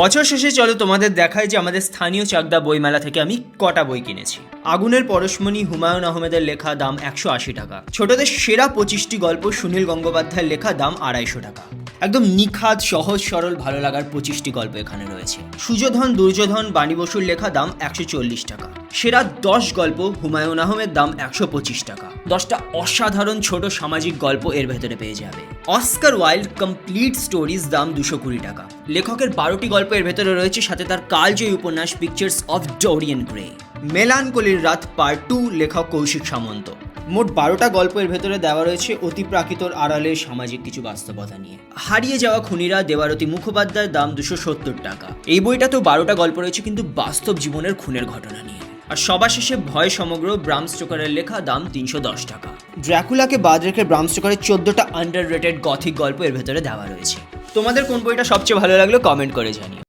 বছর শেষে চলো তোমাদের দেখায় যে আমাদের স্থানীয় চাকদা বইমেলা থেকে আমি কটা বই কিনেছি। আগুনের পরশমণি হুমায়ুন আহমেদের লেখা দাম একশো আশি টাকা। ছোটদের সেরা পঁচিশটি গল্প সুনীল গঙ্গোপাধ্যায়ের লেখা দাম আড়াইশো টাকা। একদম নিখাত সহজ, সরল, ভালো লাগার পঁচিশটি গল্প এখানে রয়েছে। সুযোধন দুর্যোধন, বাণী বসুর লেখা দাম একশো চল্লিশ টাকা। সেরা দশ গল্প হুমায়ুন আহমেদ দাম একশো পঁচিশ টাকা। দশটা অসাধারণ ছোট সামাজিক গল্প এর ভেতরে পেয়ে যাবে। অস্কার ওয়াইল্ড কমপ্লিট স্টোরিজ দাম দুশো কুড়ি টাকা। লেখকের বারোটি গল্প এর ভেতরে রয়েছে সাথে তার কালজয়ী উপন্যাস পিকচার্স অফ ডোরিয়ান গ্রে মেলানকলির রাত পার্ট টু লেখক কৌশিক সামন্ত। মোট বারোটা গল্পের ভেতরে দেওয়া রয়েছে অতিপ্রাকৃতর আড়ালে সামাজিক কিছু বাস্তবতা নিয়ে। হারিয়ে যাওয়া খুনিরা দেবারতী মুখোপাধ্যায়ের দাম দুশো সত্তর টাকা। এই বইটা তো বারোটা গল্প রয়েছে কিন্তু বাস্তব জীবনের খুনের ঘটনা নিয়ে। আর সবার শেষে ভয় সমগ্র ব্রাম স্টোকারের লেখা দাম তিনশো দশ টাকা। ড্র্যাকুলাকে বাদ রেখে ব্রাম স্টোকারের চোদ্দটা আন্ডার রেটেড গথিক গল্প এর ভেতরে দেওয়া রয়েছে। তোমাদের কোন বইটা সবচেয়ে ভালো লাগল কমেন্ট করে জানিও।